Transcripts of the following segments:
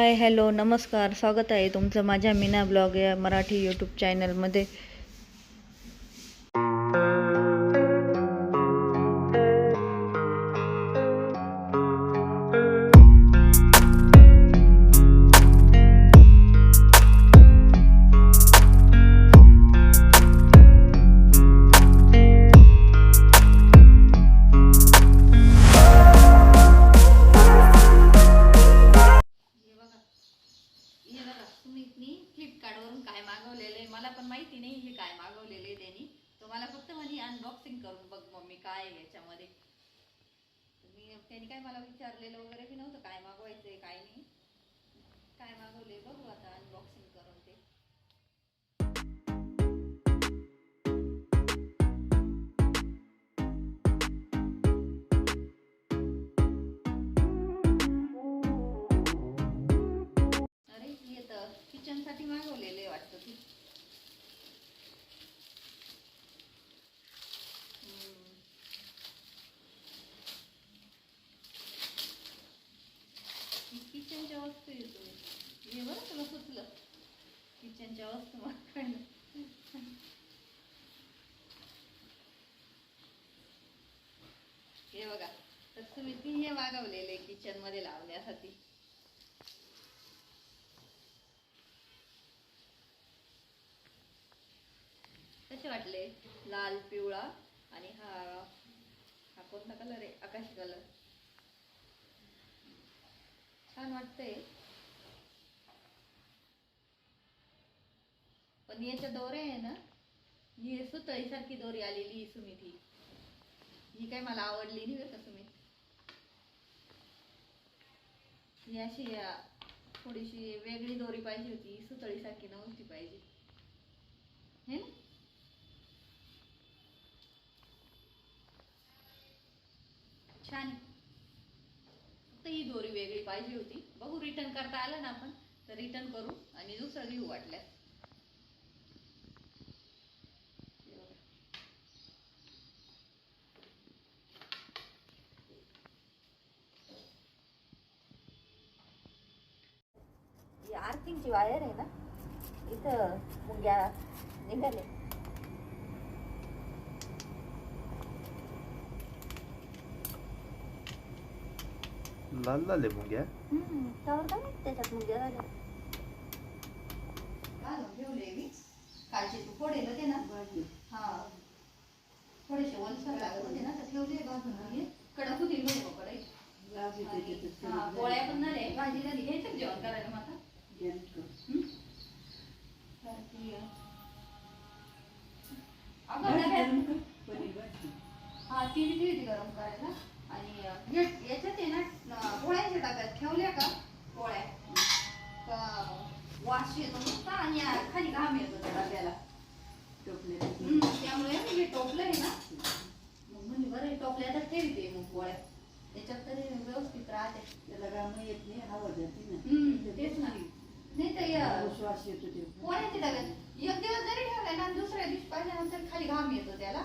Hi hello नमस्कार स्वागत आहे तुमचं माझ्या मीना ब्लॉग या मराठी यूट्यूब चॅनलमध्ये मला वगैरे की नव्हतं. काय मागवायचंय काय नाही. काय मागवले बघू आता. मागवलेले किचनमध्ये लावण्यासाठी. कसे वाटले? लाल पिवळा आणि हा हा कोणता कलर आहे? आकाशी कलर छान वाटतंय. पण याच्या दोऱ्या आहे ना ही सुतळीसारखी दोरी आलेली ही सुमित. ही ही काय मला आवडली नाही बरं का सुमित? ही अशी थोडीशी वेगळी दोरी पाहिजे होती सुतळी सुतळीसारखी नव्हती पाहिजे. हे ना? छान फक्त ही दोरी वेगळी पाहिजे होती. बघू रिटर्न करता आलं ना आपण तर रिटर्न करू आणि दुसरं घेऊ वाटल्यास हे बघा. ही आर्थिंगची वायर आहे ना मुंग्या निघाले लाल लाल आहे मुंग्या. त्यावर काय माहीत त्याच्यात मुंग्या झाल्या. घालून ठेवले मी. कालचे तू फोडेल होते ना. हा. थोडेसे लागत होते ना तर ठेवले भाजून कडक होतील म्हणजे मग कढई. आणि- हा, पोळ्या पण भाजी झाली. घ्यायचं जेवण करायला मग आता? हं? तर ती, अं, अगं डब्यात- हा ती बी ठेवली गरम करायला. आणि याच्यात आहे ना पोळ्याच्या डब्यात ठेवल्या का? पोळ्या. का वास येतो नुसता आणि खाली घाम येतो त्या डब्याला. त्यामुळे मी हे टोपलं आहे ना. मग म्हणले बरं टोपल्या तर ठेवते मग पोळ्या. त्याच्यात तरी व्यवस्थित राहते. हम्म, तेच ना. नाही तर या पोळ्याच्या डब्यात एक दिवस जरी ठेवला ना दुसऱ्या दिवशी पाहिल्यानंतर खाली घाम येतो त्याला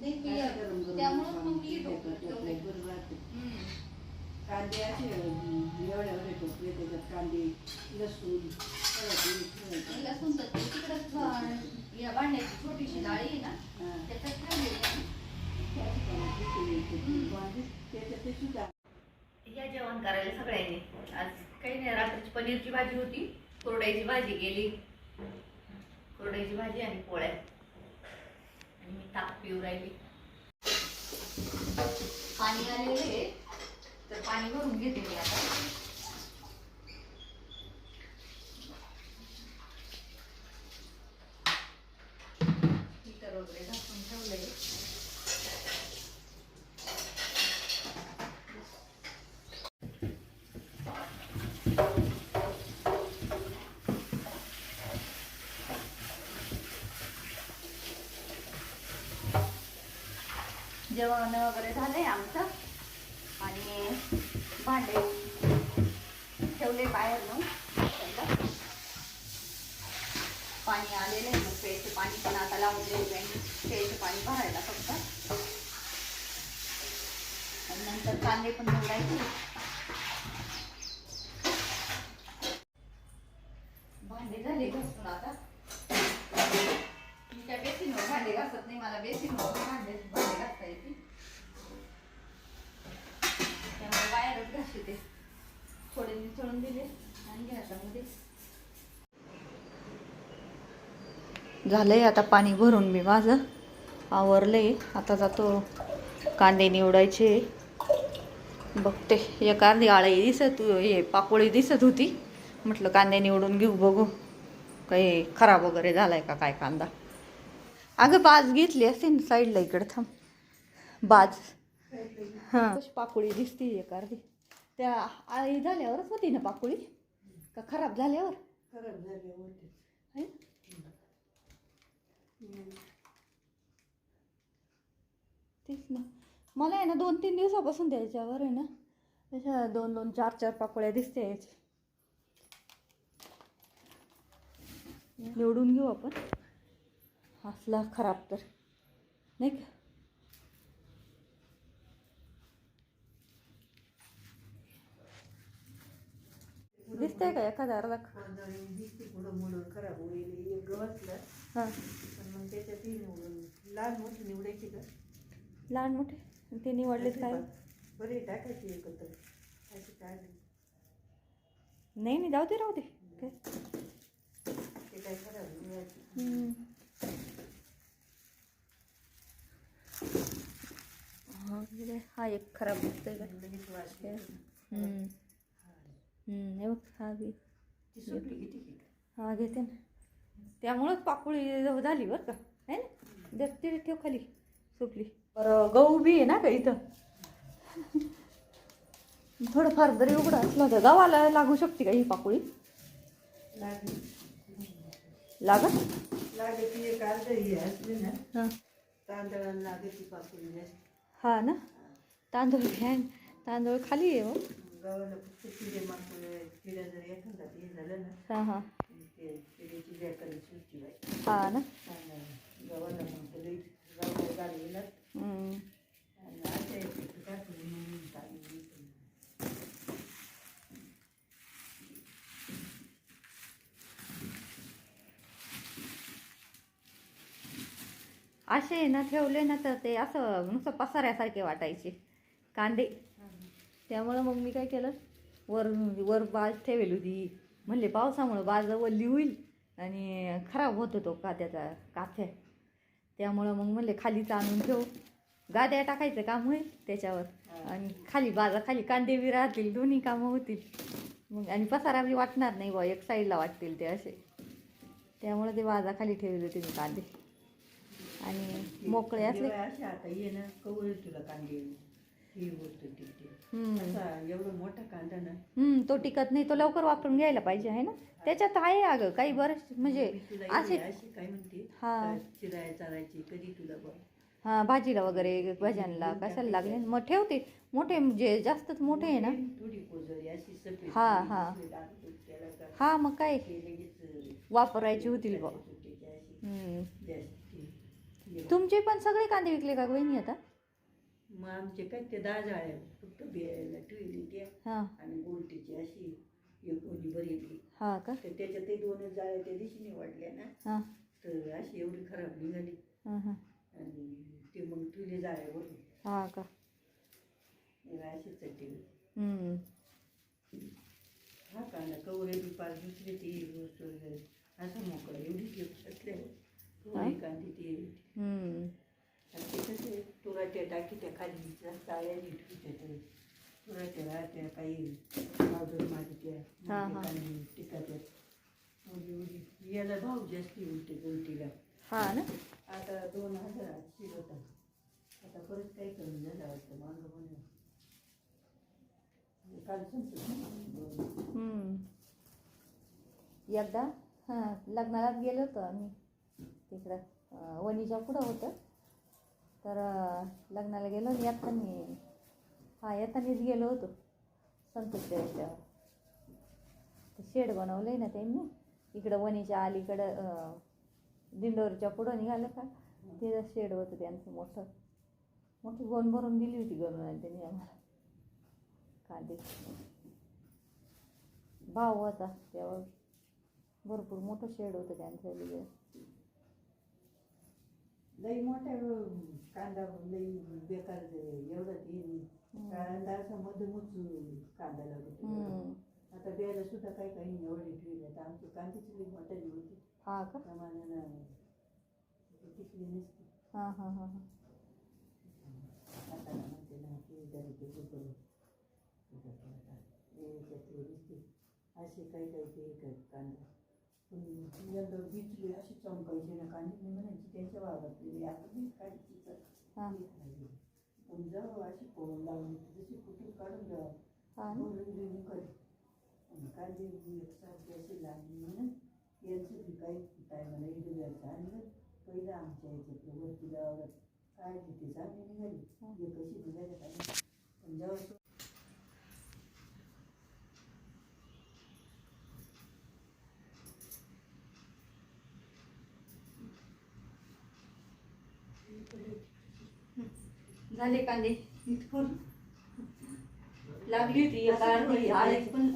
नाही की त्यामुळं मग मी ठेवलंय. हम्म. कांदे असे एवढे एवढे टोपले त्याच्यात कांदे लसूण लसूण तर ते तिकडंच अं, या भांड्याची छोटीशी डाळी आहे ना हा. त्याच्यात ठेवलेली आहे. या जेवण करायला सगळ्यांनी. आज काही नाही रात्रीची पनीरची भाजी होती. कोरड्याची भाजी गेली कोरड्याची भाजी आणि पोळ्या. आणि मी ताक पिऊ राहिली. पाणी आलेले आहे. तर पाणी भरून घेते मी आता. हीटर वगैरे झाकून ठेवलंय जेवण वगैरे झालंय आमचं. आणि भांडे ठेवले बाहेर मग पाणी आलेलं आहे मग प्यायचं पाणी पण आता लावून द्यायचं प्यायचं पाणी भरायला फक्त. नंतर कांदे पण निवडायचे. झालंय आता पाणी भरून मी माझं. आवरलंय. आता जातो कांदे निवडायचे. बघते. एक अर्धी आळी दिसत हे पाकोळी दिसत होती. म्हटलं कांदे निवडून घेऊ बघू. काही खराब वगैरे झालाय का काय कांदा? अगं बाज घेतली असते ना साईडला इकडं थांब. बाज. हां. पाकोळी दिसती एक अर्धी. त्या आळी झाल्यावरच होती ना पाकोळी? का खराब झाल्यावर? खराब झाले होते. है तेच ना. मला आहे ना दोन तीन दिवसापासून त्याच्यावर आहे ना त्याच्या दोन दोन चार चार पाकोळ्या दिसते याच्या निवडून घेऊ आपण. असला खराब तर. नाही का? दिसतंय का एखादा अर्धा? खराब होईल निवडून लहान मोठी निवडायची का? लहान मोठे? ते निवडलेत काय? बरे टाकायची एकत्र. अशी काय नाही. नाही जाऊ दे राहू दे. काय? ते काय. हा एक खराब दिसतोय हे. बघ हा घे की हा घेते ना. त्यामुळंच पाकुळी झाली बरं का. है ना? तिथे ठेव खाली सुटली बरं गहू बी आहे ना का इथं? थोडंफार जरी उघडं असलं तर गव्हाला लागू शकते का ही पाकुळी? लागली. लागत ही असली ना हां. तांदळाला लागते पापडी जास्त. हा ना? तांदूळ घ्या तांदूळ खाली आहे हो. गावाला जर हे झालं ना हां ना. असे ना ठेवले ना तर ते असं नुसतं पसाऱ्यासारखे वाटायचे. कांदे. त्यामुळं मग मी काय केलं? वर वर बाज ठेवेल होती. म्हणले पावसामुळं बाज वल्ली होईल आणि खराब होत होतो कात्याचा काथ्या त्यामुळं मग म्हणले खालीच आणून ठेवू. गाद्या टाकायचं काम होईल त्याच्यावर. आणि खाली बाजा खाली कांदे बी राहतील दोन्ही कामं होतील. मग आणि पसारा बी वाटणार नाही बा एक साईडला वाटतील ते असे. त्यामुळं ते बाजा खाली ठेवले होते मी कांदे. आणि मोकळे असले. आता ये ना कवळ तुला कांदे. ही गोष्ट टिकते हम्म. असा एवढा मोठा कांदा ना. हम्म, तो टिकत नाही तो लवकर वापरून घ्यायला पाहिजे आहे ना? त्याच्यात आहे अगं काही बरेच म्हणजे मी तुला असे एवढी अशी काय म्हणते हा. का चिराया चारायची कधी तुला बघ. हा भाजीला वगैरे भाज्यांना कशाला लागले? मग ठेवते. मोठे म्हणजे जास्तच मोठे आहे ना? थोडी कोजरी अशी सफेद हा, हा. त्याला का हा मग काय? ते लगेच वापरायची होतील बा सुट्टीची अशी. हम्म. जास्त. हे. तुमचे पण सगळे कांदे विकले का वहिनी आता? मग आमचे काय ते दहा जाळ्या फक्त बियायला ठेवली त्या. हां. आणि गोलटीची अशी एक गोणी भरली हा का? तर त्याच्यात ते दोनच जाळ्या त्या दिवशी निवडल्या ना. हां. तर अशी एवढी खराब निघाली. हां हां. आणि ते मग तुले जाळ्यावरून हा का? अशी चट्टी हम्म. हा कांदा कवरे बी पाच दुसरे ते गोष्ट असं मोकळं एवढी घेऊ कवरे कांदे ते. हम्म. आणि ते कसे टाकी त्या खाली जास्त आळ्याने ठेवत्या ते तुराट्या राहत्या काही पावडर मारत्या हा, टिकात्या याला भाव जास्त उलटे गोलटीला हा ना? आता दोन हजार आठशे होता आता परत काही कमी झालं वाटतं मागं म्हणून काल संपलं एकदा हां लग्नाला गेलो होतो आम्ही. तिकडं वणीच्या पुढं होतं. तर लग्नाला गेलो आणि येताना हा येतानीच गेलो होतो. संतोषच्या याच्यावर. ते शेड बनवलं आहे ना त्यांनी. इकडं वणीच्या अलीकडं दिंडोरीच्या पुढं निघालं का ते शेड होतं त्यांचं मोठं. मोठी गोन भरून दिली होती गणून त्यांनी आम्हाला. कांदे भाव होता तेव्हा भरपूर मोठं शेड होतं त्यांचं. लई मोठ्या कांदा लई बेकार एवढं ते कांदा असा मधुमूच कांदा लागतो. आता बेला सुद्धा काही काही एवढे ठेवले आता आमची कांद्याची लई मोठ्या होती. हा का? प्रमाणानं टिकली नसती. हां हां हां आता म्हणते ना की जरा ते करू ते असे काही काही ते कांदा. बिचली अशी चमकायचे ना कांदे मी म्हणायची त्यांच्या वावरातली आता मी काढायची तर हां. पण जाऊ अशी पोळून लावली जशी कुठून काढून द्यावं हां बोलून करे आणि कांदे एकसारखे असे लागले म्हणून यांचं बी काही काय मला आणलं पहिलं आमच्या याच्यातलं वरती गावाला काय तिथे चांगली निघाली हे. कशी निघाली काय पण जेव्हा तो- झाले कांदे. नीट करून लागली होती एक अर्धी पण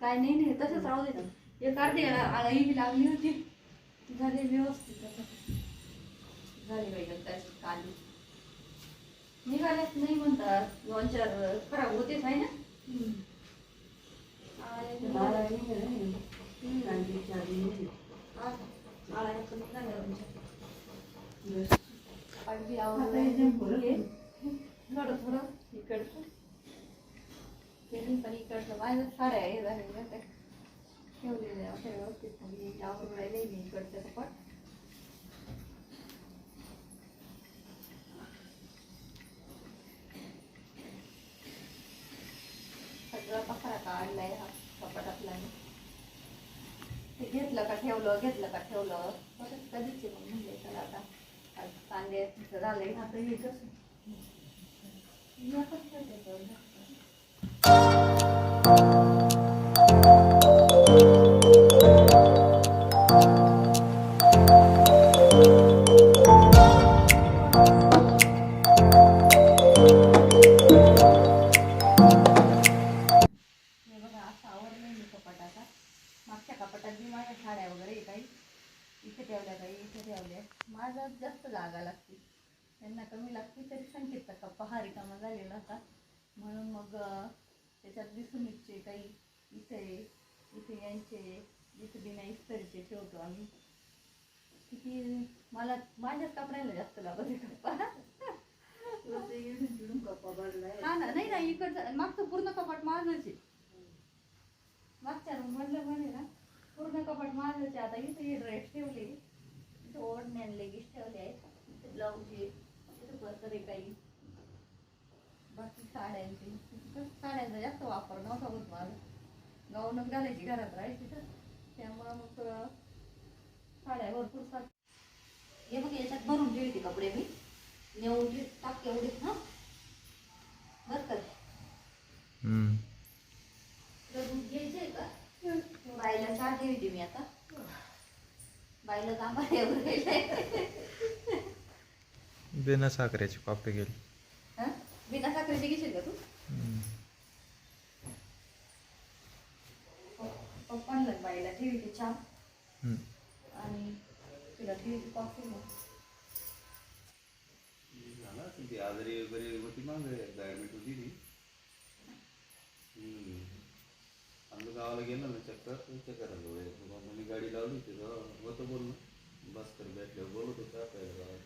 काय नाही नाही तसंच राहू दे ना. एक अर्धी आळी बी लागली होती. झाले व्यवस्थित. झाले पाहिजे त्याची कांदे. निघाल्याच नाही म्हणतात. दोन चार खराब होतेच आहे ना. आळ्या निघाली. आळ्या पण. अगदी. थोडं थोडं इकडचं. त्यांनी पण इकडचं. माझ्या साड्या हे झालेल्या त्या ठेवलेल्या अशा व्यवस्थित. आणि आवरून राहिले मी इकडच्या कपाट सगळा पसारा काढलाय हा कपाटातला. ते घेतलं का ठेवलं घेतलं का ठेवलं? कधीच मग चला आता. कांदे झाले आता हे कसं काही इथे इथे यांचे इथे बिना इस्तरीचे ठेवतो आम्ही. किती मला माझ्याच कपड्याला जास्त लागत कप्पा. हा ना नाही ना इकडचं मागचं पूर्ण कपाट माझंच आहे. मागच्या रूम मधलं म्हणे ना पूर्ण कपाट माझंच आता इथे हे ड्रेस ठेवले इथे ओढण्या लेगीस ठेवले आहेत. इथे ब्लाऊज आहे इथे पत्र आहे काही. बाकी साड्यांचे. साड्यांचा जास्त वापर नव्हता होत माझा. गाऊनच घालायची घरात राहायची तर. त्यामुळं मग साड्या भरपूर सात हे बघ याच्यात भरून ठेवते कपडे मी. नेऊन ठेव टाक एवढे हां? बरं का? दूध घ्यायचंय का? बाईला चहा ठेवते मी आता. बाईला जांभा एवढं बिना साखरेची कॉफी गेली हा? बिना साखरेची घेशील का तू. पप्पांना बाईला ठेवते चहा. हम्म. आणि तुला ठेवते कॉफी मग. झाला ती आजारी वगैरे होती मग ॲडमिट होती ती. हम्म. आम्ही गावाला गेलो ना चक्कर चक्कर आलो मी गाडी लावली होती होतं बोलणं. बस कर भेटल्यावर बोलत होतं आपल्याला गावात.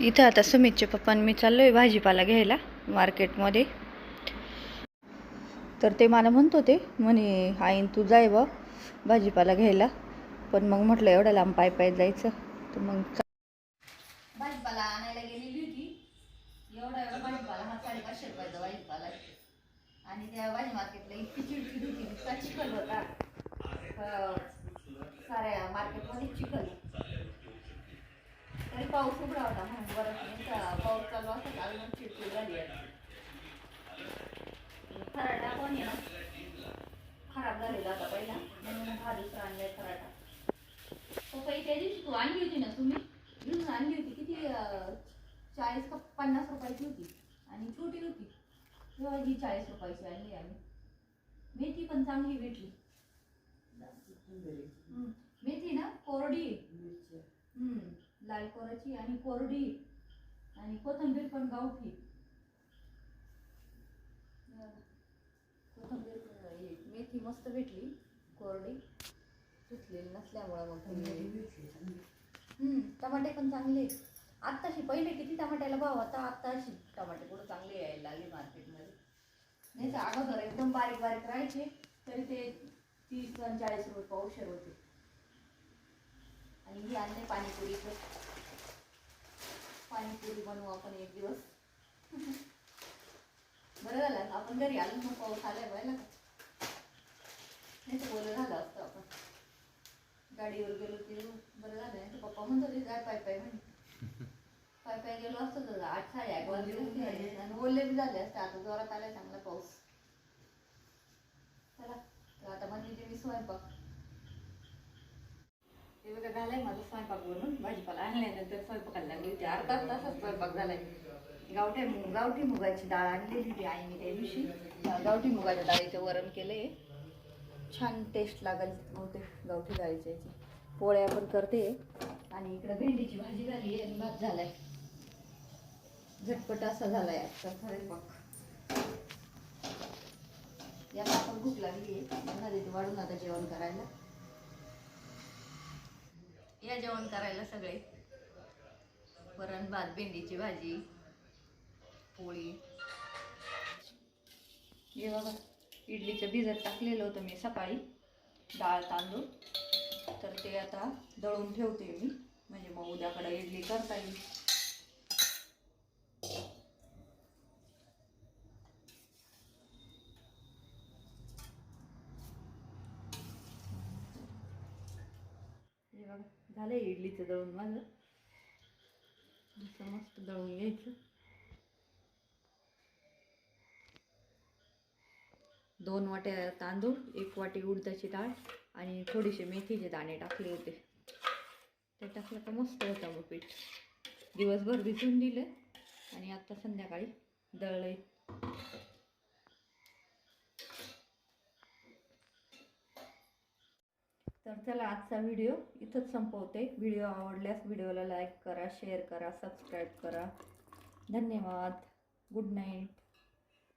इथं आता सुमितचे पप्पा मी चाललो आहे भाजीपाला घ्यायला मार्केटमध्ये. तर ते मला म्हणत होते म्हणे आईन तू जाय बा भाजीपाला घ्यायला. पण मग म्हटलं एवढ्या लांब पाय पाय जायचं. तर मग भाजीपाला आणायला गेलेली होती. एवढा एवढा भाजीपाला हा साडेपाचशे रुपयाचा भाजीपाला आणि त्या भाजी मार्केटला इतकी चिडकी होती इतका चिखल होता. साऱ्या मार्केटमध्ये चिखल तरी पाऊस उघडा होता म्हणून बरं पाऊस चालू असता काल मग चिडचिड झाली आहे. खराटा पण आहे ना? खराब झालेला होता पहिला म्हणून हा दुसरा आणलाय खराटा पपई त्या दिवशी तू आणली होती ना तुम्ही? घेऊन आण चाळीस का पन्नास रुपयाची होती. आणि छोटी होती. तेव्हा ही चाळीस रुपयाची आणली आम्ही. मेथी पण चांगली भेटली. मेथी ना? कोरडी. लाल कोराची आणि कोरडी आणि कोथिंबीर पण गावठी. कोथिंबीर पण मेथी मस्त भेटली कोरडी. धुतलेली नसल्यामुळं मग टमाटे पण चांगले आहेत. आत्ताशी पहिले किती टमाट्याला भाव होता आत्ताशी टमाटे कुठं चांगले यायला लागले मार्केटमध्ये. नाही तर अगोदर एकदम बारीक बारीक राहायचे तरी ते तीस चाळीस रुपये पावशेर होते. आणि ही आणले पाणीपुरीचं पाणीपुरी बनवू आपण एक दिवस. बरं झालं आपण घरी आलो मग पाऊस आलाय बघायला. का नाही तर बोलं झालं असतं आपण. गाडीवर गेलो की बरं झालं नाही तर पप्पा म्हणतो ते जाय पाय पाय म्हणे. पाय पाय गेलो असतो तर आठ साडे आठ वाजले आणि ओले बी झाले असते आता जोरात आलाय चांगला पाऊस. चला तर आता म्हणजे मी स्वयंपाक. हे बघा झालाय माझा स्वयंपाक बनवून भाजीपाला आणल्यानंतर स्वयंपाकाला लागली होती अर्धा तासात स्वयंपाक झालाय. गावठी गावठी मुगाची डाळ आणलेली होती आईने त्या दिवशी. गावठी मुगाच्या डाळीचं वरण केलंय. छान टेस्ट लागेल बहुतेक गावठी डाळीच्या पोळ्या पण करते. आणि इकडं भेंडीची भाजी झाली आणि भात झालाय. झटपट असा झालाय आजचा स्वयंपाक. याला आपण भूक लागली आहे. यांना देते वाढून आता जेवण करायला. या जेवण करायला सगळे. वरण भात भेंडीची भाजी पोळी. हे बघा इडलीचं भिजत टाकलेलं होतं मी सकाळी. डाळ तांदूळ. तर ते आता दळून ठेवते मी. म्हणजे मग उद्याकडे इडली करता येईल हे बघा झालं इडलीचं दळून माझं. असं मस्त दळून घ्यायचं. दोन वाट्या तांदूळ एक वाटी उडदाची डाळ आणि थोडेसे मेथीचे दाणे टाकले होते. ते टाकलं का मस्त होतं मग पीठ. दिवसभर भिजून दिलं आणि आत्ता संध्याकाळी दळलंय. चला आजचा व्हिडिओ इथंच संपवते. व्हिडिओ आवडल्यास व्हिडिओला लाईक करा शेअर करा सबस्क्राईब करा. धन्यवाद. Good night